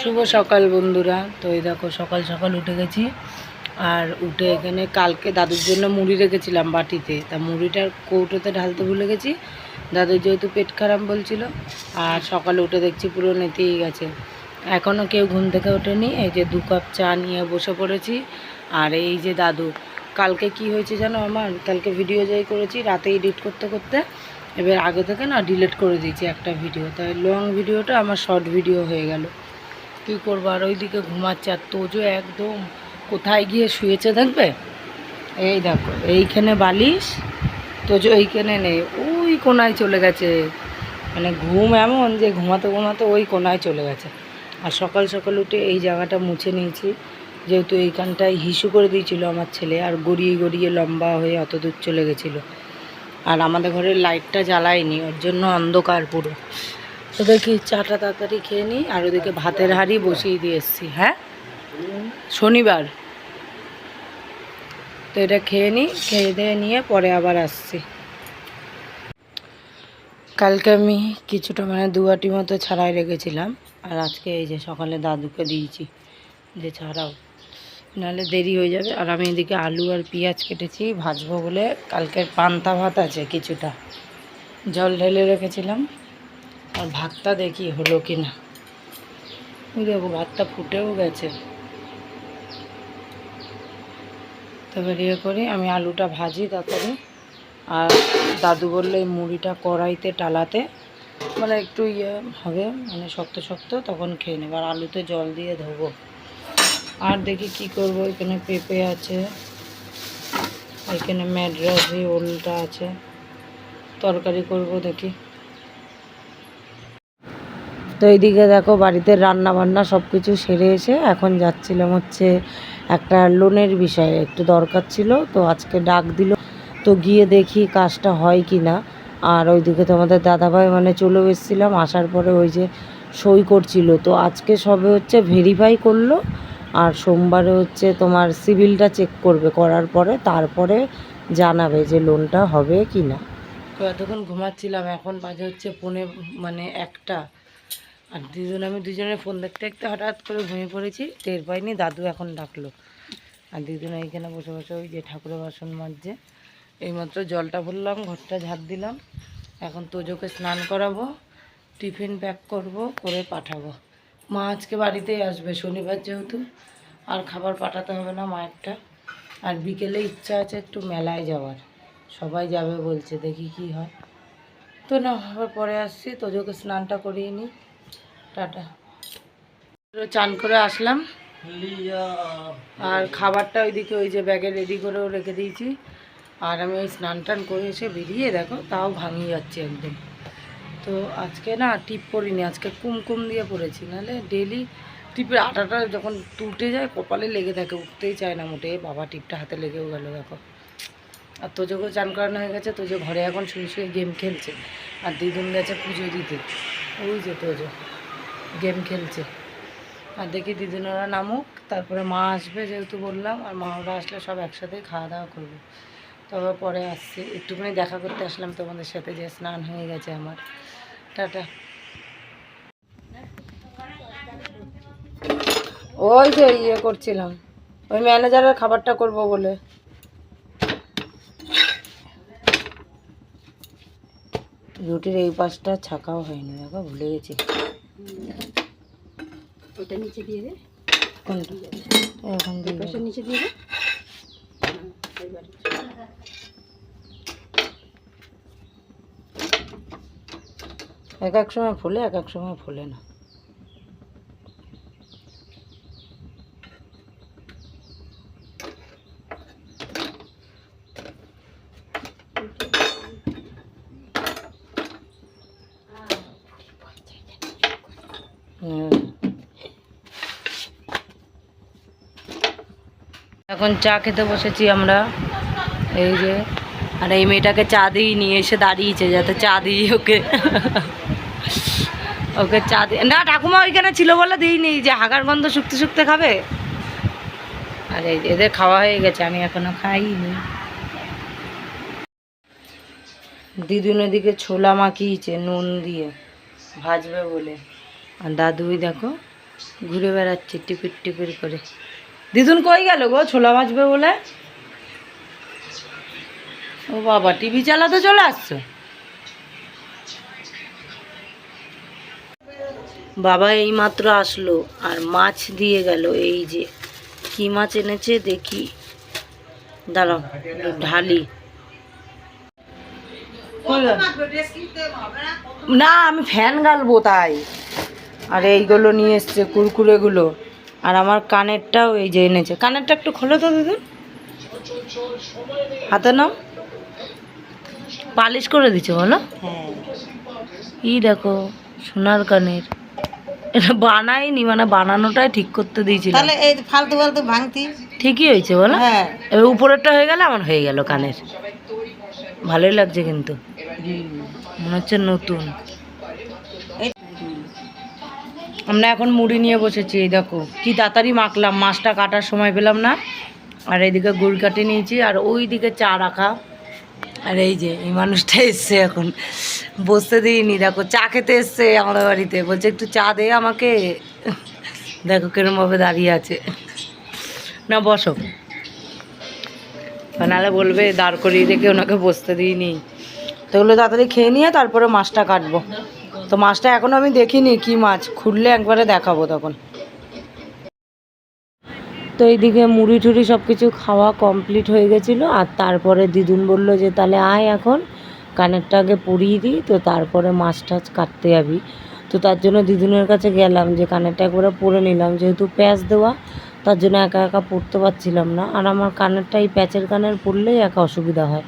শুভ সকাল। বন্ধুরা। তো এই দেখো সকাল সকাল উঠে গেছি। আর উঠে এখানে কালকে দাদুর জন্য মুড়ি রেখেছিলাম বাটিতে। তা মুড়িটার কৌটোতে ঢালতে ভুলে গেছি। দাদুর যেহেতু পেট খারাপ বলছিল আর সকালে উঠে দেখছি পুরো নেতেই গেছে। এখনও কেউ ঘুম থেকে ওঠেনি। এই যে দু কাপ চা নিয়ে বসে পড়েছি। আর এই যে দাদু কালকে কি হয়েছে জানো আমার? কালকে ভিডিও যাই করেছি রাতে এডিট করতে করতে এবার আগে থেকে না ডিলেট করে দিয়েছি একটা ভিডিও তাই লং ভিডিওটা আমার শর্ট ভিডিও হয়ে গেল। কী করব? আর ওইদিকে ঘুমাচ্ছে আর তোজো একদম কোথায় গিয়ে শুয়েছে দেখবে? এই দেখো, এইখানে বালিশ, তোজো এইখানে নেই, ওই কোনায় চলে গেছে। মানে ঘুম এমন যে ঘুমাতে ঘুমাতে ওই কোনায় চলে গেছে। আর সকাল সকাল উঠে এই জায়গাটা মুছে নিয়েছি। যেহেতু এইখানটায় হিসু করে দিয়েছিল আমার ছেলে, আর গড়িয়ে গড়িয়ে লম্বা হয়ে অত দূর চলে গেছিল। আর আমাদের ঘরের লাইটটা জ্বালায়নি, ওর জন্য অন্ধকার পুরো। তো দেখি চাটা তাড়াতাড়ি খেয়ে নিই, আর ওদিকে ভাতের হাঁড়ি বসিয়ে দিয়ে এসছি হ্যাঁ? শনিবার। তো এটা খেয়ে নিই, খেয়ে দিয়ে নিয়ে পরে আবার আসছি। কালকে আমি কিছুটা মানে দুয়াটি মতো ছাড়াই রেখেছিলাম, আর আজকে এই যে সকালে দাদুকে দিয়েছি, যে ছাড়াও। নাহলে দেরি হয়ে যাবে। আর আমি এদিকে আলু আর পেঁয়াজ কেটেছি, ভাজবো বলে। কালকের পান্তা ভাত আছে কিছুটা। জল ঢেলে রেখেছিলাম। আর ভাতটা দেখি হলো কি না দেখো ভাতটা ফুটেও গেছে। তবে ইয়ে করি, আমি আলুটা ভাজি তারপরে। আর দাদু বলল এই মুড়িটা কড়াইতে টালাতে। মানে একটু ইয়ে হবে মানে শক্ত শক্ত, তখন খেয়ে নেব। আর আলুতে জল দিয়ে ধোবো। আর দেখি কি করব, এখানে পেঁপে আছে, এখানে ম্যাড্রাসি ওলটা আছে। তরকারি করব দেখি। তো এইদিকে দেখো, বাড়িতে রান্না বান্না সব কিছু সেরে এসে এখন যাচ্ছিলাম হচ্ছে একটা লোনের বিষয়ে, একটু দরকার ছিল, তো আজকে ডাক দিল। তো গিয়ে দেখি কাজটা হয় কি না। আর ওইদিকে তো আমাদের দাদাভাই মানে চলে এসেছিলাম, আসার পরে ওই যে সই করছিল। তো আজকে সবে হচ্ছে ভেরিফাই করল আর সোমবারে হচ্ছে তোমার সিভিলটা চেক করবে, করার পরে তারপরে জানাবে যে লোনটা হবে কি না তো এতক্ষণ ঘুমাচ্ছিলাম, এখন বাজে হচ্ছে পৌনে মানে একটা। আর দুজন, আমি দুজনে ফোন দেখতে দেখতে হঠাৎ করে ঘুমিয়ে পড়েছি, টের পাইনি, দাদু এখন ডাকলো। আর দুজনে এইখানে বসে বসে ওই যে ঠাকুরের বাসন মাজছে। এইমাত্র জলটা ভরলাম, ঘরটা ঝাড় দিলাম। এখন তোজোকে স্নান করাবো, টিফিন প্যাক করব, করে পাঠাবো। মা আজকে বাড়িতেই আসবে শনিবার যেহেতু। আর খাবার পাঠাতে হবে না মায়েরটা। আর বিকেলে ইচ্ছা আছে একটু মেলায় যাওয়ার। সবাই যাবে বলছে দেখি কি হয়। তো না আবার পরে আসছি তোজোকে স্নানটা করিয়ে নিই। টাটা। চান করে আসলাম। আর খাবারটা ওইদিকে ওই যে ব্যাগে রেডি করেও রেখে দিয়েছি। আর আমি ওই স্নান টান করে এসে বেরিয়ে দেখো তাও ভাঙিয়ে যাচ্ছে একদম। তো আজকে না টিপ পরিনি আজকে কুমকুম দিয়ে পড়েছি, নাহলে ডেলি টিপের আটাটা যখন টুটে যায়, কপালে লেগে থাকে, উঠতেই চায় না মোটে বাবা টিপটা হাতে লেগেও গেল, দেখো। আর তোজোকেও চান করানো হয়ে গেছে, তোজো ঘরে এখন শুয়ে শুয়ে গেম খেলছে। আর দিদুন গেছে পুজো দিতে। ওই যে তোজো গেম খেলছে। আর দেখি দিদিনারা নামুক, তারপরে মা আসবে যেহেতু বললাম, আর মা ওরা আসলে সব একসাথেই খাওয়া দাওয়া করব। তবে পরে আসছি। একটুখানি দেখা করতে আসলাম তোমাদের সাথে যে স্নান হয়ে গেছে আমার। টাটা। ওই যে ইয়ে করছিলাম। ওই ম্যানেজারের খাবারটা করব বলে। রুটির এই পাশটা ছাকাও হয়নি দেখো ভুলে গেছি। ওটা নিচে দিয়ে দে। কোনটা? এখন নিচে দিয়ে দে। এক এক সময় ফুলে এক এক সময় ফুলে না। এখন চা খেতে বসেছি আমরা। এই যে, আর এই মেয়েটাকে চা দিই নিয়ে এসে দাঁড়িয়েছে, যাতে চা দিই ওকে ওকে চা দিই না, ঠাকুমা ওইখানে ছিল বলে দিইনি যে হাগার গন্ধ শুকতে শুকতে খাবে। আর এই এদের খাওয়া হয়ে গেছে, আমি এখনও খাইনি। দিদুন এদিকে ছোলা মাখিয়েছে নুন দিয়ে, ভাজবে বলে। আর দাদুই দেখো ঘুরে বেড়াচ্ছে টিপির টিপির করে। দিদুন কই গেল গো? ছোলা ভাজবে বলে? ও বাবা, টিভি চালাতে চলে আসছো? বাবা এই মাত্র আসলো আর মাছ দিয়ে গেল এই যে। কি মাছ এনেছে দেখি। দাঁড়াও ঢালি। না আমি ফ্যান গালবো তাই। আর এইগুলো নিয়ে এসছে কুরকুরেগুলো। আর আমার কানেরটাও এই যে এনেছে। কানেরটা একটু খোলো তো দিদি। হাতে নাও। পালিশ করে দিচ্ছে বলো? হ্যাঁ। ই দেখো সোনার কানের। এটা বানাইনি মানে বানানোটাই ঠিক করতে দিয়েছিল। তাহলে এই ফালতু ফালতু ভাঙতি। ঠিকই হয়েছে বলো। হ্যাঁ। এবার উপরেরটা হয়ে গেলে আমার হয়ে গেল কানের। ভালোই লাগছে কিন্তু। মনে হচ্ছে নতুন। আমরা এখন মুড়ি নিয়ে বসেছি এই দেখো। কি তাড়াতাড়ি মাখলাম মাছটা কাটার সময় পেলাম না। আর এইদিকে গুড় কাটে নিয়েছি আর ওই দিকে চা রাখা। আর এই যে, এই মানুষটা এসছে এখন। বসতে দিইনি দেখো, চা খেতে এসছে আমাদের বাড়িতে। বলছে, একটু চা দে আমাকে। দেখো, কিরমভাবে দাঁড়িয়ে আছে। না, বসো। নাহলে বলবে, দাঁড় করিয়ে রেখে ওনাকে বসতে দিইনি। তো ওগুলো তাড়াতাড়ি খেয়ে নিয়ে তারপরে মাছটা কাটবো। তো মাছটা এখনও আমি দেখিনি, কি মাছ? খুললে একবারে দেখাবো তখন। তো এইদিকে মুড়ি টুড়ি সব কিছু খাওয়া কমপ্লিট হয়ে গেছিল, আর তারপরে দিদুন বলল যে, তাহলে আয় এখন, কানেরটা আগে পরিয়ে দিই, তো তারপরে মাছ টাছ কাটতে যাবি। তো তার জন্য দিদুনের কাছে গেলাম যে, কানেরটা একবারে পরে নিলাম, যেহেতু প্যাঁচ দেওয়া, তার জন্য একা একা পড়তে পারছিলাম না। আর আমার কানেরটা, এই প্যাচের কানের পরলেই একা অসুবিধা হয়।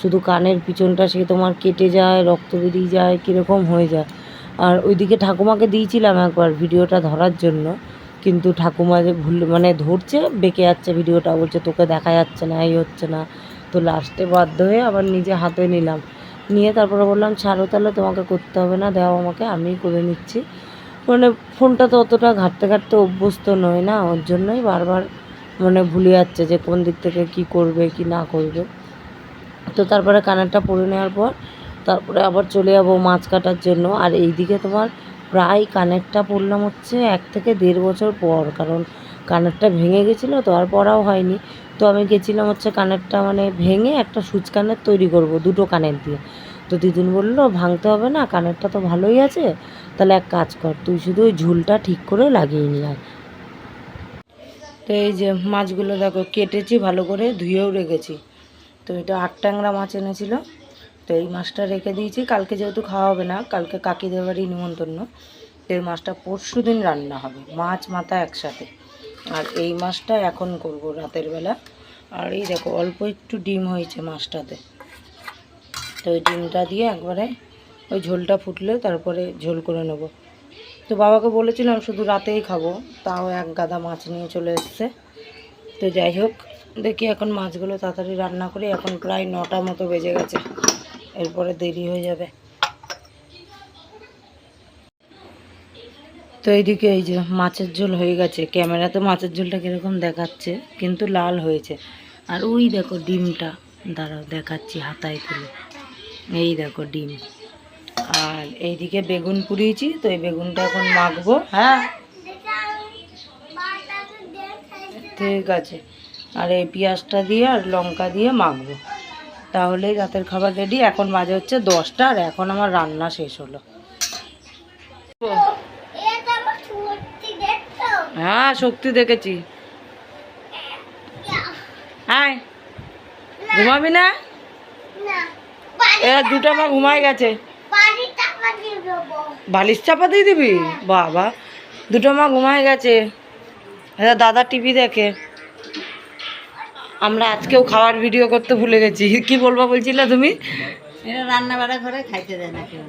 শুধু কানের পিছনটা সে তোমার কেটে যায়, রক্ত বেরিয়ে যায়, কীরকম হয়ে যায়। আর ওইদিকে ঠাকুমাকে দিয়েছিলাম একবার ভিডিওটা ধরার জন্য। কিন্তু ঠাকুমা যে ভুল মানে ধরছে, বেঁকে যাচ্ছে ভিডিওটা, বলছে তোকে দেখা যাচ্ছে না, এই হচ্ছে না। তো লাস্টে বাধ্য হয়ে আবার নিজে হাতে নিলাম। নিয়ে তারপরে বললাম, ছাড়ো তাহলে, তোমাকে করতে হবে না, দাও আমাকে, আমিই করে নিচ্ছি। মানে ফোনটা তো অতটা ঘাটতে ঘাটতে অভ্যস্ত নয় না, ওর জন্যই বারবার মানে ভুলে যাচ্ছে যে কোন দিক থেকে কি করবে, কি না করবে। তো তারপরে কানারটা পরে নেওয়ার পর, তারপরে আবার চলে যাব মাছ কাটার জন্য। আর এইদিকে তোমার প্রায় কানেরটা পরলাম হচ্ছে এক থেকে দেড় বছর পর, কারণ কানেরটা ভেঙে গেছিল তো আর পরাও হয়নি। তো আমি গেছিলাম হচ্ছে কানেরটা মানে ভেঙে একটা সুচ কানের তৈরি করব দুটো কানের দিয়ে। তো দিদুন বলল, ভাঙতে হবে না, কানেরটা তো ভালোই আছে, তাহলে এক কাজ কর, তুই শুধু ওই ঝুলটা ঠিক করে লাগিয়ে নিয়ে আয়। তো এই যে মাছগুলো দেখো, কেটেছি ভালো করে, ধুয়েও রেখেছি। তো এটা আট ট্যাংরা মাছ এনেছিল। তো এই মাছটা রেখে দিয়েছি। কালকে যেহেতু খাওয়া হবে না, কালকে কাকিদের বাড়ি নিমন্ত্রণ। তো এই মাছটা পরশু দিন রান্না হবে, মাছ মাথা একসাথে। আর এই মাছটা এখন করব রাতের বেলা। আর এই দেখো, অল্প একটু ডিম হয়েছে মাছটাতে। তো ওই ডিমটা দিয়ে একবারে ওই ঝোলটা ফুটলে তারপরে ঝোল করে নেব। তো বাবাকে বলেছিলাম শুধু রাতেই খাব, তাও এক গাদা মাছ নিয়ে চলে এসছে। তো যাই হোক, দেখি এখন মাছগুলো তাড়াতাড়ি রান্না করি। এখন প্রায় নটা মতো বেজে গেছে। এরপরে দেরি হয়ে যাবে। তো এইদিকে এই যে মাছের ঝোল হয়ে গেছে। ক্যামেরাতে মাছের ঝোলটা কীরকম দেখাচ্ছে, কিন্তু লাল হয়েছে। আর ওই দেখো ডিমটা, দাঁড়াও দেখাচ্ছি হাতায় তুলে। এই দেখো ডিম। আর এইদিকে বেগুন পুড়িয়েছি, তো এই বেগুনটা এখন মাখবো। হ্যাঁ। ঠিক আছে। আর এই পেঁয়াজটা দিয়ে আর লঙ্কা দিয়ে মাখবো। তাহলেই রাতের খাবার রেডি এখন বাজে হচ্ছে দশটা আর এখন আমার রান্না শেষ হলো। হ্যাঁ শক্তি দেখেছি। হ্যাঁ ঘুমাবি না? এ, দুটো আমার ঘুমাই গেছে। বালিশ চাপা দিয়ে দিবি? বাবা, দুটো মা ঘুমাই গেছে। এরা দাদা টিভি দেখে। আমরা আজকেও খাওয়ার ভিডিও করতে ভুলে গেছি। কি বলব বলছিলে তুমি? রান্না বাড়া করে খাইতে দেয় না কেউ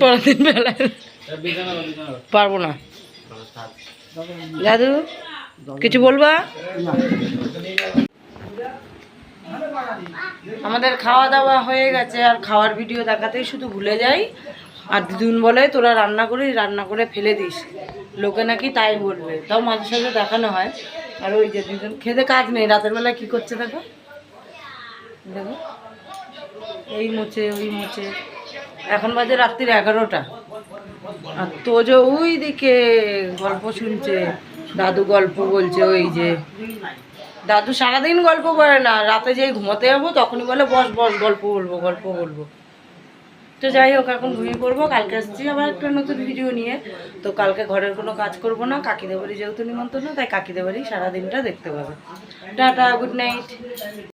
পরের দিন পারব না। দাদু কিছু বলবা? আমাদের খাওয়া দাওয়া হয়ে গেছে আর খাওয়ার ভিডিও দেখাতেই শুধু ভুলে যাই। আর দিদুন বলে তোরা রান্না করিস রান্না করে ফেলে দিস। লোকে নাকি তাই বলবে। তাও মাঝে সাঝে দেখানো হয়। আর ওই যে দিদুন খেতে কাজ নেই, রাতের বেলা কি করছে দেখো? দেখো। এই মোচে ওই মোচে এখন বাজে রাত্রির এগারোটা। আর তো যে ওই দিকে গল্প শুনছে, দাদু গল্প বলছে ওই যে। দাদু সারাদিন গল্প করে না, রাতে যেই ঘুমোতে যাব তখনই বলে, বস বস, গল্প বলব গল্প বলব। তো যাই হোক, এখন ঘুমিয়ে পড়ব। কালকে আসছি আবার একটা নতুন ভিডিও নিয়ে। তো কালকে ঘরের কোনো কাজ করব না। কাকিদের বাড়ি যেহেতু নিমন্ত্রণ, তাই কাকিদের বাড়ি সারাদিনটা দেখতে পাবে। Tata good night